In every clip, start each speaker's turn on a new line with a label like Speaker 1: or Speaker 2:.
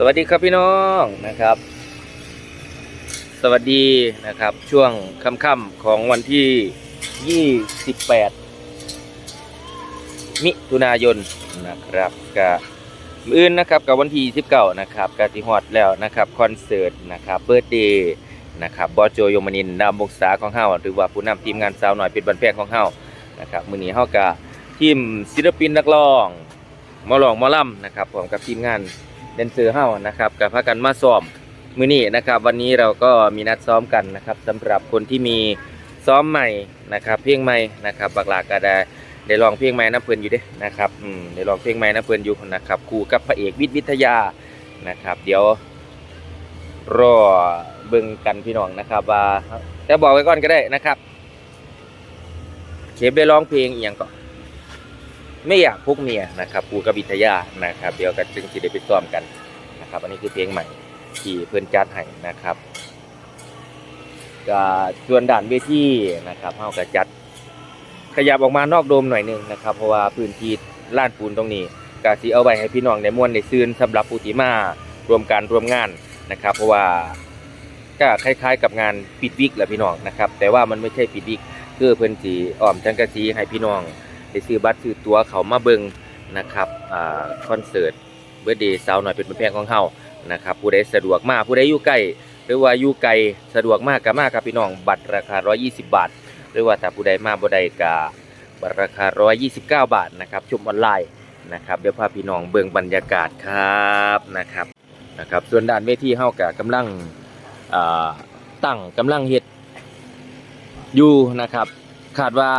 Speaker 1: สวัสดีครับพี่น้องนะครับ สวัสดีนะครับช่วงค่ำๆของวันที่ 28 มิถุนายนนะครับกับอื่นนะครับกับวันที่29นะครับกติฮอดแล้วนะครับคอนเสิร์ตนะครับเบิร์ดเดย์นะครับบอสโจยมนินนามบกษาของเฮาหรือว่าผู้นำทีมงานสาวหน่อยเป็นบันแพงของเฮานะครับมือนี้เฮากับทีมศิลปินนักร้องมอร้องมอลำนะครับพร้อมกับทีมงาน แดนเซอร์เฮานะครับกับพากันมาซ้อมมือนี้นะครับวันนี้เราก็มีนัดซ้อมกันนะครับสำหรับคนที่มีซ้อมใหม่นะครับเพลงใหม่นะครับบักหลากก็ได้ได้ลองเพลงใหม่น้ำเพิ่นอยู่ด้วยนะครับอืมได้ลองเพลงใหม่น้ำเพิ่นอยู่นะครับคู่กับพระเอกวิทย์วิทยานะครับ เดี๋ยวรอเบิ่งกันพี่น้องนะครับว่าแต่บอกไว้ก่อนก็ได้นะครับเคฟได้ร้องเพลงอีหยังก่อน ไม่อยากพกเมียนะครับปูกับวิทยานะครับ เดี๋ยวกันจึงจะได้ไปซ้อมกันนะครับ อันนี้คือเพลงใหม่ที่เพื่อนจัดให้นะครับก็ส่วนด่านเวทีนะครับเฮาก็จัดขยับออกมานอกโดมหน่อยหนึงนะครับ เพราะว่าพื้นที่ลานปูนตรงนี้ก็สิเอาไว้ให้พี่น้องได้ม่วนได้ซื่นสำหรับผู้ที่มารวมการรวมงานนะครับ เพราะว่าก็คล้าย ๆ กับงานปิดวิกแหละพี่น้องนะครับ แต่ว่ามันไม่ใช่ปิดวิกคือเพิ่อนสิอ้อมจังกะสีให้พี่น้อง ได้ซื้อบัตรซื้อตั๋วเขามาเบิ่งนะครับอคอนเสิร์ตเบ r ร์เดย์สาวหน่อยเป็นแพงของเฮานะครับผู้ใดสะดวกมากผู้ใดอยู่ใกล้หรือว่าอยู่ไกลสะดวกมากก็มากครับพี่น้องบัตรราคา 120 บาท หรือว่าถ้าผู้ใดมาบ่ได้ก็บัตรราคา 129 บาทนะครับชมออนไลน์นะครับเดี๋ยวพาพี่น้องเบิ่งบรรยากาศครับนะครับนะครับส่วนด้านเวทีเฮาก็กำลังตั้งกำลังเฮ็ดอยู่นะครับคาดว่า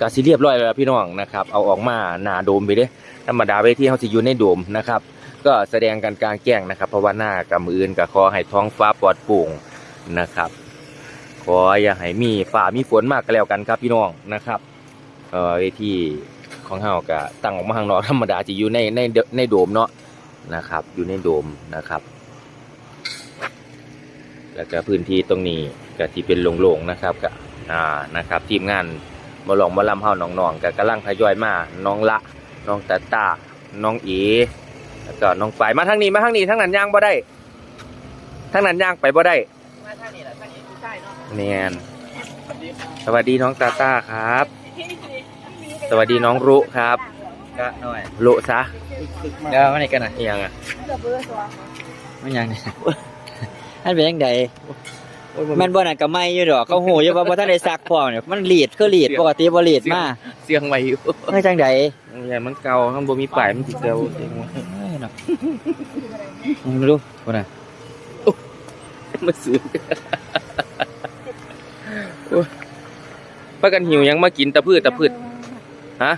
Speaker 1: ก็สิเรียบร้อยแล้วพี่น้องนะครับ เอาออกมาหน้าโดมไปเด้ธรรมดาเวทีเขาสิอยู่ในโดมนะครับ ก็แสดงกันกลางแจ้งนะครับ เพราะว่าหน้ากับมืออื่นก็ขอให้ท้องฟ้าปลอดโปร่งนะครับ ขออย่าให้มีฝ่ามีฝนมากก็แล้วกันครับพี่น้องนะครับเอ่อเวทีของเฮาก็ตั้งออกมาข้างนอกธรรมดาจะอยู่ในในในโดมเนาะนะครับ อยู่ในโดมนะครับแล้วก็พื้นที่ตรงนี้ก็ที่เป็นโล่งๆนะครับก็อ่านะครับ ทีมงาน มาลองมาลำเฮาน้องๆก็กำลังทยอยมาน้องละน้องตาตาน้องเอแล้วก็น้องฝ่ายมาทางนี้มาทางนี้ทางนั้นย่างบ่ได้ทางนั้นย่างไปบ่ได้
Speaker 2: มาทางนี้แหละทางนี้คือใช่เนาะ
Speaker 1: แมนสวัสดีน้องตาตาครับ สวัสดีน้องรุครับ
Speaker 2: ก็หน่อย
Speaker 1: รุซะ
Speaker 2: เดี๋ยวมาไหนกันหน่อย
Speaker 1: อิหยังอะ
Speaker 2: มันยังเนี่ยอันเป็นยังไง มันบ่น่ะกับไม่อยู่ดอกเขาหูอยู่ว่าบ่ทันได้ซักพร้อมเนี่ยมันลีดคือลีดปกติบ่ลีดมา
Speaker 1: เสียงไว้อยู่
Speaker 2: เฮ้ยจังได๋
Speaker 1: ใหญ่มันเก่าข้างบนมีป้ายมันสิเก่าเสียงไว้
Speaker 2: เอ้ยเนาะมึงดูพุ่นน่ะ
Speaker 1: มาซื้อโอ้ยพากันหิวหยังมากินตะพืชตะพืชฮะ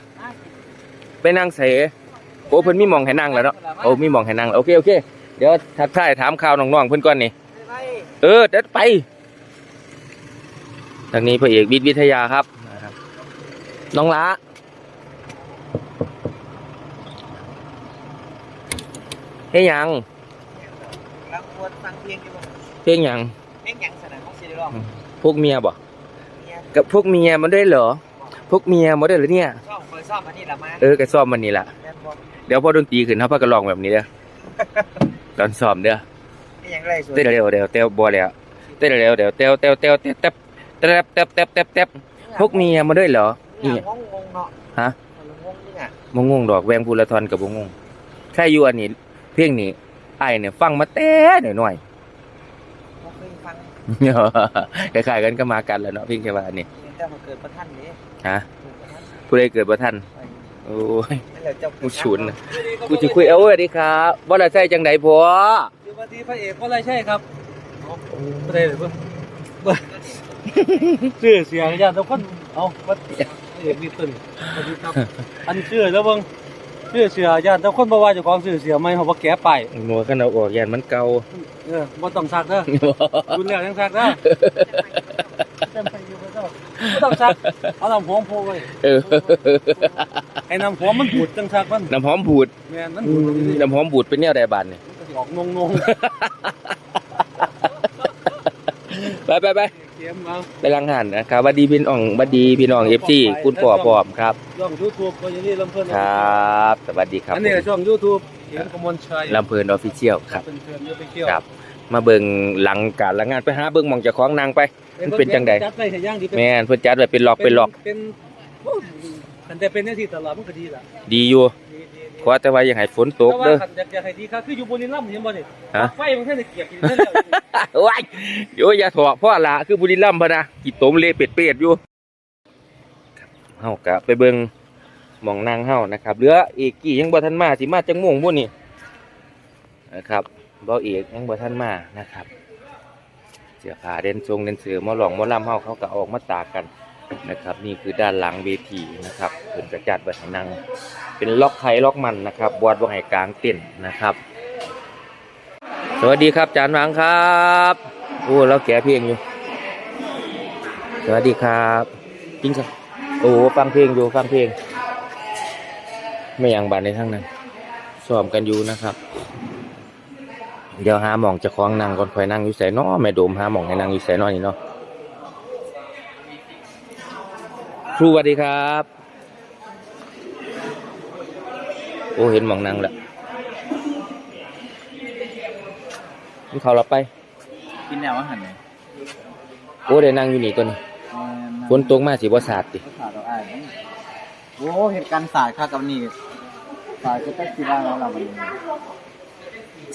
Speaker 1: ไปนั่งเสโอ้เพิ่นมีหมองให้นั่งแล้วเนาะโอ้มีหมองให้นั่งแล้วโอเคโอเคเดี๋ยวทักทายถามข่าวน้องๆเพิ่นก่อนนี่ เออเดี๋ยวไปทางนี้พระเอกวิทย์วิทยาครับนะครับน้องละเฮ้ยหยัง
Speaker 2: ลังควรฟังเพลงอยู่บ่
Speaker 1: เพลงหยัง
Speaker 2: เพลงหยังสนั่นของสิได้ร้อง
Speaker 1: พวกเมียบ่กับพวกเมียมันได้เหรอ พวกเมียมันได้เหรอเนี่ย
Speaker 2: ชอบคอยซ่อมอันนี้ล่ะมา
Speaker 1: เออก็ซ้อมมันนี่แหละ
Speaker 2: แม่นบ่
Speaker 1: เดี๋ยวพอดนตรีขึ้นเขาพากันร้องแบบนี้เด้อตอนซ้อมเด้อ
Speaker 2: เป็นห ยังไรสวย
Speaker 1: เต้นเร็วเดี๋ยวเต้วบ่แล้วเต้นเร็วเดี๋ยวเต้วเต้วเต้วเต้วเต้วเต้วเต้วเต้วเต้วเต้วพวกเมียมันด้วยเหรอ
Speaker 2: นี่
Speaker 1: นี่
Speaker 2: งงงเนาะ
Speaker 1: ฮะ
Speaker 2: งงนี่อะ
Speaker 1: มงงงดอกแวงพูละทอนกับมงงแค่อยู่อันนี้ เพลงนี้ไอ้ายเนี่ยฟังมาแต่หน่อยหน่อย
Speaker 2: บ่เคยฟัง
Speaker 1: ๆคล้ายๆกันก็มากันแล้วเนาะเพลงแค่ว่านี่
Speaker 2: แต่มาเกิดประทันนี่
Speaker 1: ฮะ
Speaker 2: เกิดประทัน
Speaker 1: ผู้ใดเกิดบ่ทันโอ้ย
Speaker 2: นั่นแหละเจ้า
Speaker 1: กูฉุนน่ะกูสิคุยเอาสวัสดีครับว่าละใช่จังไดพ่อ
Speaker 3: อยู่มาทีพระเอกก็ไรใช่ครับไม่ได้เลยเพื่อนเบิ่งชื่อเสียงญาติทุกคนเอาวัดพระเอกมีตึนสวัสดีครับ อันชื่อแล้วเบิ่งชื่อเสียญาติทุกคนบ่ว่าเจ้าของชื่อเสียไม่เขาบ่แก้ไป
Speaker 1: หมัวกันเอาออกยันมันเก่า
Speaker 3: เออบ่ต้องซักเด้อคุณแล้วยังซักเด้อจำไปอยู่บ่ต้องซักเอาน้ำหอมโพไว้
Speaker 1: เออ
Speaker 3: ไอ้น้ำหอมมันบูดจังซักมัน
Speaker 1: น้ำหอมบูด
Speaker 3: น้ำ
Speaker 1: หอมบูดเป็นแนวใดบานเนี่
Speaker 3: มันก็ สิออกงง
Speaker 1: ไปไปไป
Speaker 3: ๆเกมเอา
Speaker 1: ไปลังหันนะครับหวัดดีพี่น้องหวัดดีพี่น้องเอฟซีคุณพ่อพร้อมครับ
Speaker 3: ช่อง YouTube ก็อย่างนี้ลำเพิ่น
Speaker 1: ครับ สวัสดีครับ
Speaker 3: อันนี้ก็ช่อง YouTube เสียงกมลชัย
Speaker 1: ลำเพลินออฟฟิเชียลครับ
Speaker 3: เป็นเชิญเยอะไปเที่ยว
Speaker 1: ครับ มาเบิ่งหลังการละงานไปหาเบิ่งหมองเจ้าของนางไปมันเป็นจังใด
Speaker 3: จัดไปเห็นย่างดีเป็น
Speaker 1: แม่นเพิ่นจัดไว้เป็นล็อกเป็นล็อก
Speaker 3: เป็นโอ้คันแต่เป็นจังซี่ตลอดมันก็ดีล่ะ
Speaker 1: ดีอยู่
Speaker 3: ดีดีดี
Speaker 1: ขอแต่ว่าอย่าให้ฝนตก
Speaker 3: แต่
Speaker 1: เด้อ
Speaker 3: ว่าคันอยากอยากให้ดีครับคืออยู่บุรีรัมย์เห็นบ่นี่
Speaker 1: ฮะ
Speaker 3: ไฟมันแค่ได้เกียบกินได้แล้ว
Speaker 1: ว้ายโยอย่าถอพ่อละคือบุรีรัมย์พะนะกิตมเละเป็ดเป็ดอยู่เฮากะไปเบิ่งหมองนางเฮานะครับเหลือเอกกี้ยังบ่ทันมาสิมาจังม่วงพุ่นนี่นะครับบ่เอกยังบ่ทันมานะครับ เสื้อผ้าเด่นทรงเด่นเสือหมอหลองหมอลำเฮาเขาก็ออกมาตากกัน นะครับ นี่คือด้านหลังเวทีนะครับเพิ่นก็จัดไว้ให้นั่ง เป็นล็อกไขล็อกมันนะครับบวชบ่ให้กลางเต้นนะครับ สวัสดีครับจานหวังครับโอ้เราแก่เพลงอยู่ สวัสดีครับจริงครับโอ้ฟังเพลงอยู่ฟังเพลง ไม่อยังบานในทั้งนั้นซ้อมกันอยู่นะครับ เดี๋ยวหาหมองจะคล้องนั่งก่อนคอยนั่งอยู่ใส่นอแม่โดมหาหมองให้นั่งอยู่ใส่นอนี่เนาะค รูสวัสดีครับ โอ้เห็นหมองนั่งแล้วนี่เขาเราไป
Speaker 2: กินแนวอาหารไหน
Speaker 1: โอ้ได้นั่งอยู่นี่ตัวนี้ฝนตกมาสิบ่สาดติ
Speaker 2: ขาดเราอ้ายโอ้เหตุการณ์ศาสตร์ค่ะกับนี่ศาสตร์ก็ต้องคิดว่าเราเรามัน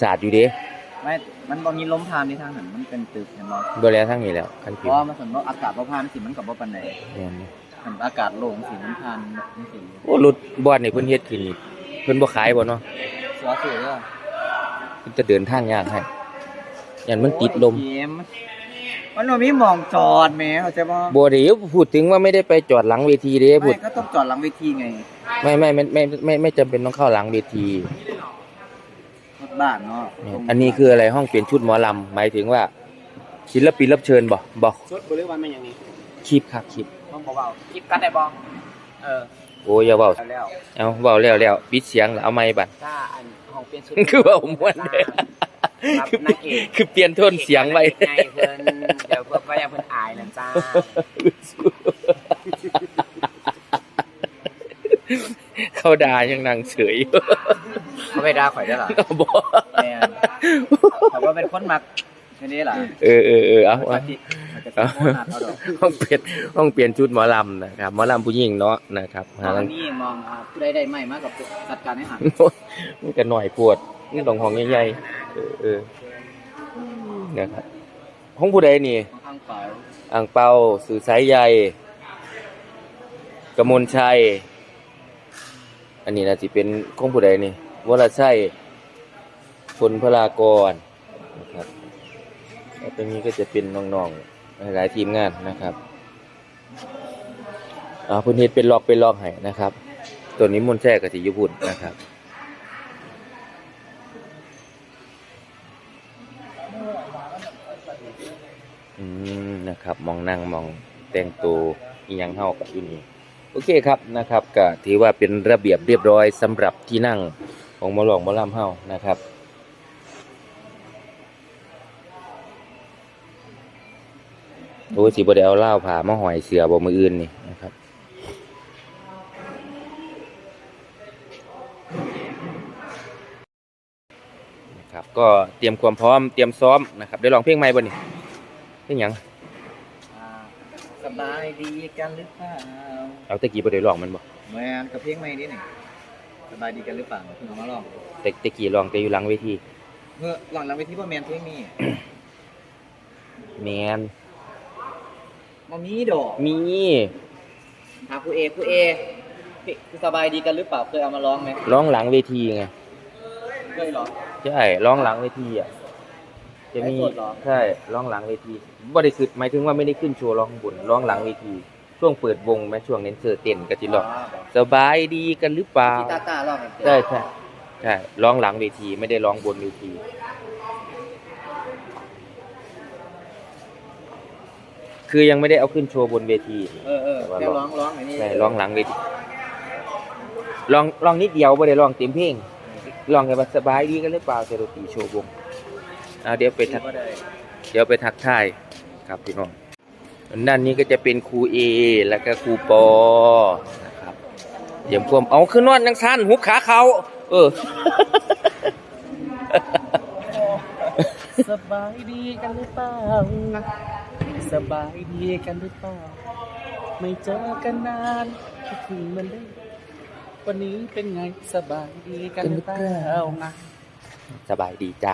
Speaker 1: สาดอยู่เด้
Speaker 2: ไม่ มันบ่มีลมพานในทางนั้นมันเป็นตึกเห็นบ่
Speaker 1: บ่แล้วทั้งนี้แล้วคัน
Speaker 2: เพ
Speaker 1: ผิว
Speaker 2: ราะว่ามันสมมติอากาศบ่พานสิมันก็บ่ปานใด
Speaker 1: แม่น
Speaker 2: คันอากาศโล่งสิมันพานจังซี่
Speaker 1: โอ้รถบอดนี่เพิ่นเฮ็ดขึ้นนี่เพิ่นบ่ขายบ่เนาะ
Speaker 2: เสือเสือเด้อ
Speaker 1: เพิ่นจะเดินทางยากให้ยันมันติดลม
Speaker 2: โอ้ยเกมันบ่มีหมองจอดแหมเข้าใจบ่
Speaker 1: บ่ได้พูดถึงว่าไม่ได้ไปจอดหลังเวทีเด้พูด
Speaker 2: ไม่ก็ต้องจอดหลังเวทีไง
Speaker 1: ไม่ไม่ไม่ไม่ไม่ไม่จำเป็นต้องเข้าหลังเวที
Speaker 2: รถบ้านเนาะ
Speaker 1: เนี่ยอันนี้คืออะไรห้องเปลี่ยนชุดหมอลำหมายถึงว่าศิลปินรับเชิญบ่บ่
Speaker 3: ชุดบริวารเป็นอย่างนี้
Speaker 1: คลิปครับคลิป
Speaker 2: ต้องเบาๆคลิปกันได้บ่เออ
Speaker 1: โอ้อย่าเว้า
Speaker 2: แล้ว
Speaker 1: เอาเว้าแล้วแล้วปิดเสียงแล้วเอาไมค์บัด
Speaker 2: ถ้าอันห้องเปลี่ยนชุด
Speaker 1: คือเว้าม่วนเด้อ
Speaker 2: ครับนางเอก
Speaker 1: คือเปลี่ยนโทนเสียงไว้
Speaker 2: ไงเพิ่นเดี๋ยวเพิ่นก็ยังเพิ่นอายนั่นจ้า
Speaker 1: เขาด่ายังนั่งเฉยอยู่
Speaker 2: เขาไปด่าข่อยได้หรอ
Speaker 1: บ่
Speaker 2: แม่นแต่ว่าเป็นคนมัก แค่นี้ล่ะ
Speaker 1: เออเออเออเอา
Speaker 2: ป
Speaker 1: เอา
Speaker 2: กติมันจะเป็นคนมักเอาดอก
Speaker 1: ห้องเปลี่ยนห้องเปลี่ยนชุดหมอลำนะครับหมอลำผู้หญิงเนาะนะครับ
Speaker 2: ต
Speaker 1: หา
Speaker 2: อ
Speaker 1: ลั
Speaker 2: น
Speaker 1: ง
Speaker 2: นี้มองอ่าผู้ใดได้ใหม่มากกับจัดการให้หัน
Speaker 1: มันก็หน่อยปวดนี่ต้องห้องใหญ่ๆเออเออนะครับห้องผู้ใดนี่
Speaker 2: ข้างเปล่า
Speaker 1: อ่างเปาสื่อสายใหญ่กมลชัย อันนี้นะสิเป็นของผู้ใดนี่วรชัยพลพลากรนะครับแล้ว ตรงนี้ก็จะเป็นน้องๆหลายทีมงานนะครับอ่าพื้นเฮ็ดเป็นล็อกเป็นล็อกให้นะครับ ตัวนี้มุนแท้กับสิยุพุ่นนะครับอืมนะครับ มองนั่งมองแต่งตัวอียังเฮากับอยู่นี่โอเคครับนะครับก็ถือว่าเป็นระเบียบเรียบร้อยสำหรับที่นั่งของมอหลวงมอลำเฮานะครับ โอ้ยสิบ่ได้เอาเหล้าผ่ามาหอยเสือบ่มืออื่นนี่นะครับ นะครับ ก็เตรียมความพร้อมเตรียมซ้อมนะครับได้ลองเพลงใหม่บ่นี่เพลงหยัง
Speaker 2: อ่าสบายดีกันหรือเปล่า
Speaker 1: เอาตะกี้บ่ได้ร้องมันบ่
Speaker 2: แม่นกับเพลงใหม่นี่นี่สบายดีกันหรือเปล่าเพิ่งเอามาลอง
Speaker 1: แต่ตะกี้ร้องแต่อยู่หลังเวที
Speaker 2: เมื่อหลังหลังเวทีบ่แม่นเพลงนี้
Speaker 1: แมน
Speaker 2: บ่มีดอก
Speaker 1: มี
Speaker 2: ถามครูเอครูเอพี่คือสบายดีกันหรือเปล่าเคยเอามาร้องไหม
Speaker 1: ร้องหลังเวทีไง
Speaker 2: เคยเหรอ
Speaker 1: ใช่ร้องหลังเวทีอะจะมี
Speaker 2: ไลฟ์สดเหรอ
Speaker 1: ใช่ร้องหลังเวทีบ่ได้ขึ้นหมายถึงว่าไม่ได้ขึ้นโชว์ร้องข้างบนร้องหลังเวที ช่วงเปิดวงแม้ช่วงเน้นเซอร์เต้นก็สิร้องสบายดีกันหรือเปล่า
Speaker 2: พี่ตาตาร้องกัน
Speaker 1: ใช่ใช่ใช่ร้องหลังเวทีไม่ได้ร้องบนเวที คือยังไม่ได้เอาขึ้นโชว์บนเวที
Speaker 2: เออเออเดี๋ยวร้องร้องอันนี้
Speaker 1: ใช่ร้องหลังเวทีลองลองนิดเดียวไม่ได้ลองเต็มเพลงลองแค่ว่าสบายดีกันหรือเปล่าเซโรตีโชว์วงอ่าเดี๋ยวไปทัก
Speaker 2: ก็ได้
Speaker 1: เดี๋ยวไปทักทายครับพี่น้องด้านนี้ก็จะเป็นครูเอแล้วก็ครูปอนะครับเดี๋ยวพวมเอาขึ้นนอนยังสั้นหุบขาเขาเออ
Speaker 3: สบายดีกันหรือเปล่า สบายดีกันหรือเปล่า ไม่เจอกันนานคิดถึงมันได้วันนี้เป็นไงสบายดีกันหรือเปล่างะ
Speaker 1: สบายดีจ้ะ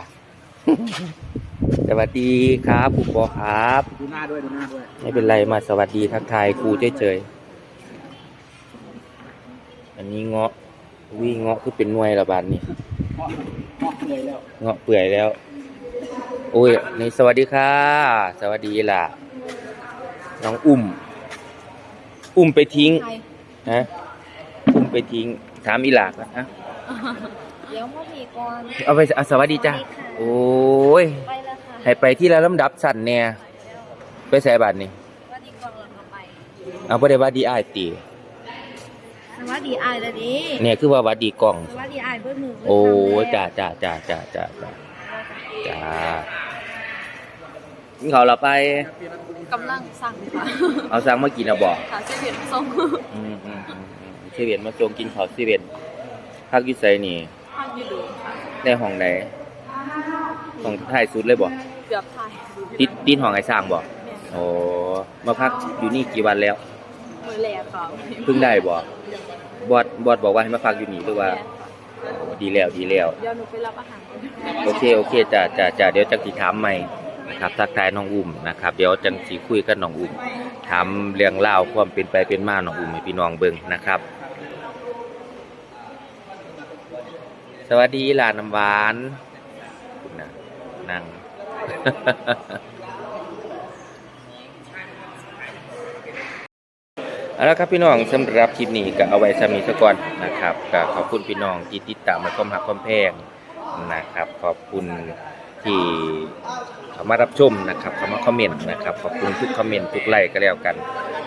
Speaker 1: สวัสดีครับครูปอครับ
Speaker 2: ดูหน้าด้วยดูหน้าด้วย
Speaker 1: ไม่เป็นไรมาสวัสดีทักทายครูเฉยๆ อันนี้เงาะวิ่งเงาะคือเป็นหน่วยละบาดนี่
Speaker 2: ออกเลยแล้ว
Speaker 1: เงาะเปื่อยแล้วโอ้ยนี่สวัสดีค่ะ สวัสดีล่ะ น้องอุ้ม อุ้มไปทิ้ง
Speaker 4: ใคร
Speaker 1: ฮะอุ้มไปทิ้ง ถามอีหลากนะฮะ
Speaker 4: เดี๋ยวพ่อผีก่อน
Speaker 1: เอาไปอะสวัสดีจ้ะโอ้ย
Speaker 4: ไปแล้วค่ะ
Speaker 1: ให้ไปที่ละลำดับสั่นเนี่ยไปใส่บาทนี่
Speaker 4: ว่าดีก่อนเราก็ไป
Speaker 1: เอาบ่ได้ว่าดีอ้ายตี
Speaker 4: สวัสดีอายเลยดิ
Speaker 1: เนี่ยคือว่าวัดดีกล้อง
Speaker 4: สวัสดีอายเบิ้ลมือ
Speaker 1: โอ้ย
Speaker 4: จ้า
Speaker 1: จ้าจ้าจ้าจ้าจ้าจ้าจ้า กินข้าวเราไป
Speaker 4: กำลังสั่งค่ะ
Speaker 1: เอาสั่งมากินเอาบอก
Speaker 4: ขาเสียเปลี่ยนทรง
Speaker 1: อืมอืมอืมอืมเซเว่นมาจงกินข้าวเซเว่นพักอยู่ไสนี่
Speaker 4: พักอยู่ดูค่ะ
Speaker 1: ในห้องไหนห้องท้ายสุดเลยบ่
Speaker 4: เกือบถ่าย
Speaker 1: ติดติดห้องไอ้สร้างบ่โอ้มาพักอยู่นี่กี่วันแล้ว
Speaker 4: มือแหลกค่ะ
Speaker 1: เพิ่งได้บ่บอดบอดบอกว่าให้มาพักอยู่นี่หรือว่าโอ้ดีแล้วดีแล้ว
Speaker 4: เดี๋ยวหนูไปรับอาหารก่อน
Speaker 1: โอเคโอเคจ้าจ้าจ้าเดี๋ยวจังสิถามใหม่นะ ครับทักทายน้องอุ้มนะครับ เดี๋ยวจังสิคุยกับน้องอุ้มถามเรื่องเล่าความเป็นไปเป็นมาน้องอุ้มให้พี่น้องเบิ่งนะครับ สวัสดีหลานน้ำหวานนะนั่งเอาละครับพี่น้องสำหรับคลิปนี้ก็เอาไว้สามีสะก่อนนะครับก็ขอบคุณพี่น้องที่ติดตามมาความหักความแพงนะครับ ขอบคุณที่ เข้ามารับชมนะครับเข้ามาคอมเมนต์นะครับขอบคุณทุกคอมเมนต์ทุกไลค์ก็แล้วกัน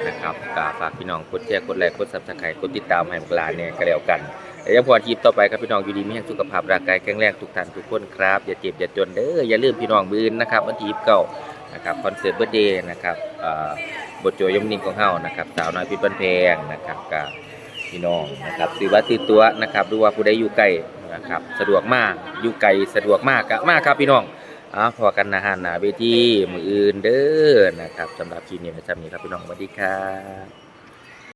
Speaker 1: นะครับก็ฝากพี่น้องกดแชร์กดไลค์กดซับสไครต์กดติดตามให้พวกหลาเนี่ยก็แล้วกันแล้วยังพอคลิปต่อไปครับพี่น้องอยู่ดีมีแรงสุขภาพร่างกายแข็งแรงทุกท่านทุกคนครับอย่าเจ็บอย่าจนเด้ออย่าลืมพี่น้องบืนนะครับวันที่29นะครับคอนเสิร์ตเบอร์เดย์นะครับบทโจยมนิ่งของเฮานะครับสาวน้อยพิบันแพงนะครับกับพี่น้องนะครับซื้อบัตซื้อตัวนะครับดูว่าผู้ใดอยู่ไกลนะครับสะดวกมากอยู่ไกลสะดวกมากกะมากครับพี่น้อง อ่าพอกันนะฮะหนาเวทีมืออื่นเด้อนะครับสำหรับคลิปนี้นะจ๊ะนี้ครับพี่น้องสวัสดีครับ